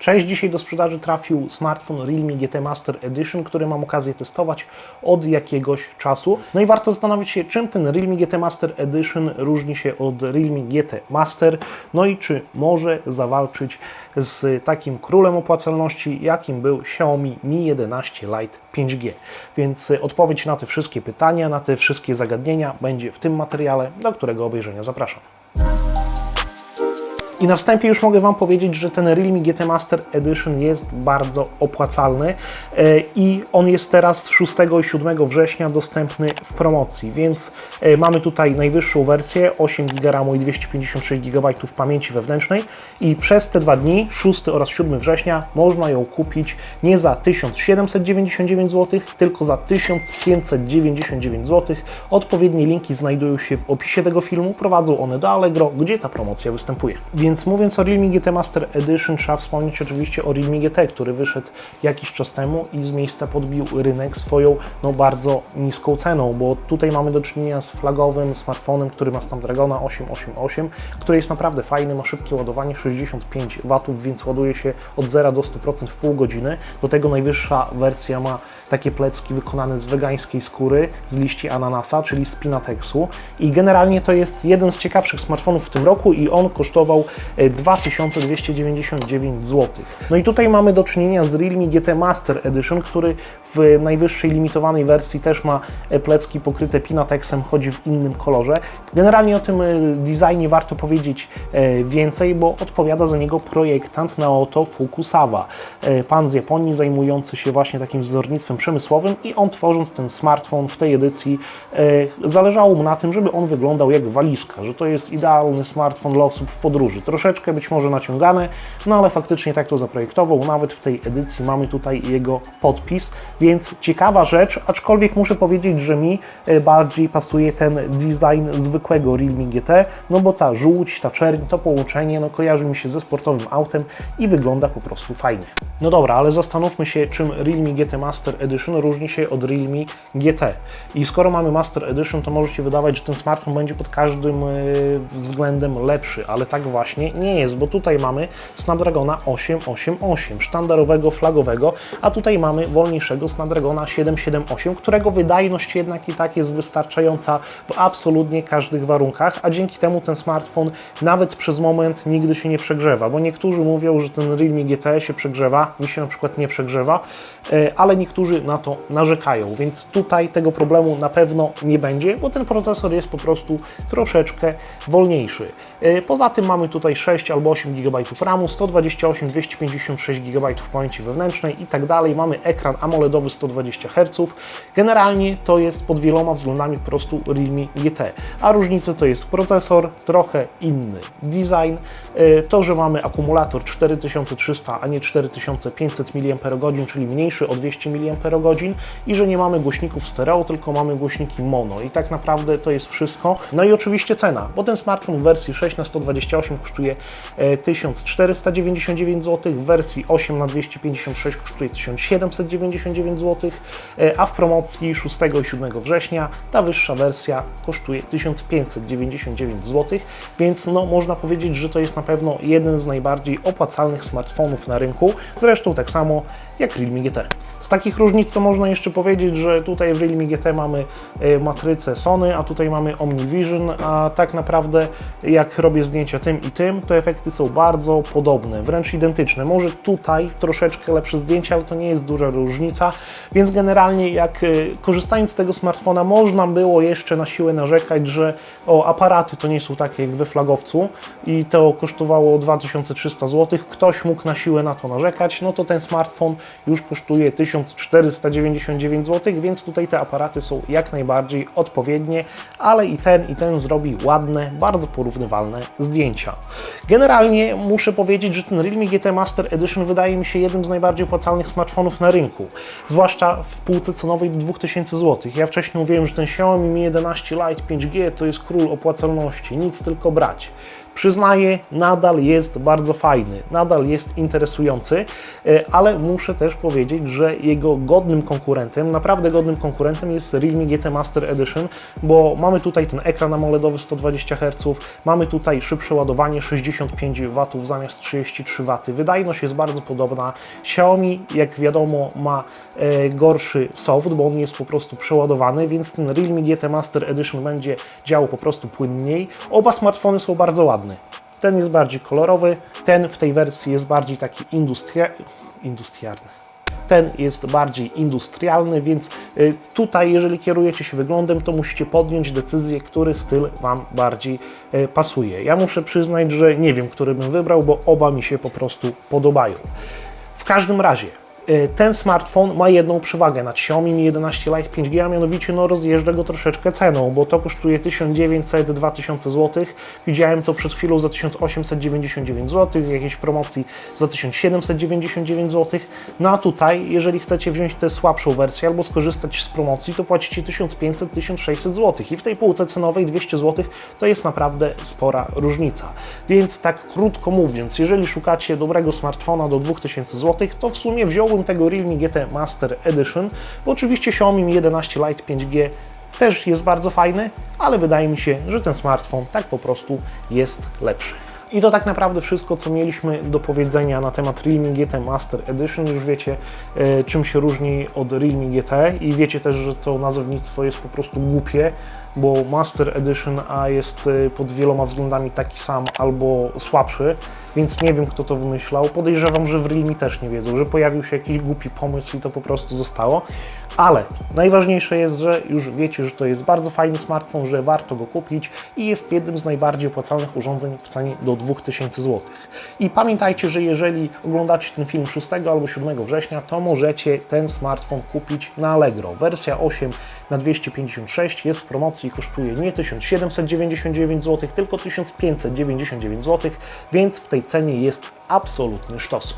Cześć, dzisiaj do sprzedaży trafił smartfon Realme GT Master Edition, który mam okazję testować od jakiegoś czasu. No i warto zastanowić się, czym ten Realme GT Master Edition różni się od Realme GT Master, no i czy może zawalczyć z takim królem opłacalności, jakim był Xiaomi Mi 11 Lite 5G. Więc y, odpowiedź na te wszystkie pytania, na te wszystkie zagadnienia będzie w tym materiale, do którego obejrzenia zapraszam. I na wstępie już mogę Wam powiedzieć, że ten Realme GT Master Edition jest bardzo opłacalny e, i on jest teraz 6 i 7 września dostępny w promocji, więc e, mamy tutaj najwyższą wersję 8 GB i 256 GB pamięci wewnętrznej i przez te dwa dni, 6 oraz 7 września, można ją kupić nie za 1799 zł, tylko za 1599 zł. Odpowiednie linki znajdują się w opisie tego filmu, prowadzą one do Allegro, gdzie ta promocja występuje. Więc mówiąc o Realme GT Master Edition, trzeba wspomnieć oczywiście o Realme GT, który wyszedł jakiś czas temu i z miejsca podbił rynek swoją no, bardzo niską ceną, bo tutaj mamy do czynienia z flagowym smartfonem, który ma Snapdragona 888, który jest naprawdę fajny, ma szybkie ładowanie 65 W, więc ładuje się od 0 do 100% w pół godziny. Do tego najwyższa wersja ma takie plecki wykonane z wegańskiej skóry, z liści ananasa, czyli z Pinatexu i generalnie to jest jeden z ciekawszych smartfonów w tym roku i on kosztował 2299 zł. No i tutaj mamy do czynienia z Realme GT Master Edition, który w najwyższej limitowanej wersji też ma e, plecki pokryte Pinatexem, chodzi w innym kolorze. Generalnie o tym e, designie warto powiedzieć e, więcej, bo odpowiada za niego projektant Naoto Fukusawa, pan z Japonii zajmujący się właśnie takim wzornictwem przemysłowym i on tworząc ten smartfon w tej edycji zależało mu na tym, żeby on wyglądał jak walizka, że to jest idealny smartfon dla osób w podróży. Troszeczkę być może naciągane, no ale faktycznie tak to zaprojektował. Nawet w tej edycji mamy tutaj jego podpis, więc ciekawa rzecz, aczkolwiek muszę powiedzieć, że mi e, bardziej pasuje ten design zwykłego Realme GT, no bo ta żółć, ta czerń, to połączenie no, kojarzy mi się ze sportowym autem i wygląda po prostu fajnie. No dobra, ale zastanówmy się, czym Realme GT Master Edition różni się od Realme GT. I skoro mamy Master Edition, to może się wydawać, że ten smartfon będzie pod każdym e, względem lepszy, ale tak właśnie nie jest, bo tutaj mamy Snapdragona 888, sztandarowego, flagowego, a tutaj mamy wolniejszego Snapdragona 778, którego wydajność jednak i tak jest wystarczająca w absolutnie każdych warunkach, a dzięki temu ten smartfon nawet przez moment nigdy się nie przegrzewa, bo niektórzy mówią, że ten Realme GT się przegrzewa, mi się na przykład nie przegrzewa, e, ale niektórzy na to narzekają, więc tutaj tego problemu na pewno nie będzie, bo ten procesor jest po prostu troszeczkę wolniejszy. E, Poza tym mamy tutaj 6 albo 8 GB RAMu, 128, 256 GB pamięci wewnętrznej i tak dalej. Mamy ekran AMOLEDowy 120 Hz. Generalnie to jest pod wieloma względami po prostu Realme GT. A różnice to jest procesor, trochę inny design, e, to, że mamy akumulator 4300, a nie 4500 mAh, czyli mniejszy o 200 mAh i że nie mamy głośników stereo, tylko mamy głośniki mono i tak naprawdę to jest wszystko. No i oczywiście cena, bo ten smartfon w wersji 6 na 128 kosztuje e, 1499 zł, w wersji 8 na 256 kosztuje 1799 zł, e, a w promocji 6 i 7 września ta wyższa wersja kosztuje 1599 zł, więc no, można powiedzieć, że to jest na pewno jeden z najbardziej opłacalnych smartfonów na rynku, zresztą tak samo jak Realme GT. Z takich różnic to można jeszcze powiedzieć, że tutaj w Realme GT mamy e, matrycę Sony, a tutaj mamy OmniVision, a tak naprawdę jak robię zdjęcia tym i tym, to efekty są bardzo podobne, wręcz identyczne. Może tutaj troszeczkę lepsze zdjęcia, ale to nie jest duża różnica, więc generalnie jak e, korzystając z tego smartfona można było jeszcze na siłę narzekać, że o, aparaty to nie są takie jak we flagowcu i to kosztowało 2300 zł, ktoś mógł na siłę na to narzekać, no to ten smartfon już kosztuje 1499 zł, więc tutaj te aparaty są jak najbardziej odpowiednie, ale i ten i ten zrobi ładne, bardzo porównywalne zdjęcia. Generalnie muszę powiedzieć, że ten Realme GT Master Edition wydaje mi się jednym z najbardziej opłacalnych smartfonów na rynku, zwłaszcza w półce cenowej 2000 zł. Ja wcześniej mówiłem, że ten Xiaomi Mi 11 Lite 5G to jest król opłacalności, nic tylko brać. Przyznaję, nadal jest bardzo fajny, nadal jest interesujący, e, ale muszę też powiedzieć, że jego godnym konkurentem, naprawdę godnym konkurentem jest Realme GT Master Edition, bo mamy tutaj ten ekran AMOLEDowy 120 Hz, mamy tutaj tutaj szybsze ładowanie 65 W zamiast 33 W. Wydajność jest bardzo podobna. Xiaomi, jak wiadomo, ma e, gorszy soft, bo on jest po prostu przeładowany, więc ten Realme GT Master Edition będzie działał po prostu płynniej. Oba smartfony są bardzo ładne. Ten jest bardziej kolorowy, ten w tej wersji jest bardziej taki industria... industrialny. Ten jest bardziej industrialny, więc y, tutaj, jeżeli kierujecie się wyglądem, to musicie podjąć decyzję, który styl Wam bardziej y, pasuje. Ja muszę przyznać, że nie wiem, który bym wybrał, bo oba mi się po prostu podobają. W każdym razie, ten smartfon ma jedną przewagę nad Xiaomi Mi 11 Lite 5G, a mianowicie no, rozjeżdża go troszeczkę ceną, bo to kosztuje 1900-2000 zł. Widziałem to przed chwilą za 1899 zł, w jakiejś promocji za 1799 zł. No a tutaj, jeżeli chcecie wziąć tę słabszą wersję albo skorzystać z promocji, to płacicie 1500-1600 zł. I w tej półce cenowej 200 zł to jest naprawdę spora różnica. Więc tak krótko mówiąc, jeżeli szukacie dobrego smartfona do 2000 zł, to w sumie wziąłbym tego Realme GT Master Edition, bo oczywiście Xiaomi Mi 11 Lite 5G też jest bardzo fajny, ale wydaje mi się, że ten smartfon tak po prostu jest lepszy. I to tak naprawdę wszystko, co mieliśmy do powiedzenia na temat Realme GT Master Edition. Już wiecie, e, czym się różni od Realme GT i wiecie też, że to nazewnictwo jest po prostu głupie, bo Master Edition A jest e, pod wieloma względami taki sam albo słabszy, więc nie wiem, kto to wymyślał. Podejrzewam, że w Realme też nie wiedzą, że pojawił się jakiś głupi pomysł i to po prostu zostało. Ale najważniejsze jest, że już wiecie, że to jest bardzo fajny smartfon, że warto go kupić i jest jednym z najbardziej opłacalnych urządzeń w cenie do 2000 zł. I pamiętajcie, że jeżeli oglądacie ten film 6 albo 7 września, to możecie ten smartfon kupić na Allegro. Wersja 8 na 256 jest w promocji i kosztuje nie 1799 zł, tylko 1599 zł, więc w tej cenie jest absolutny sztos.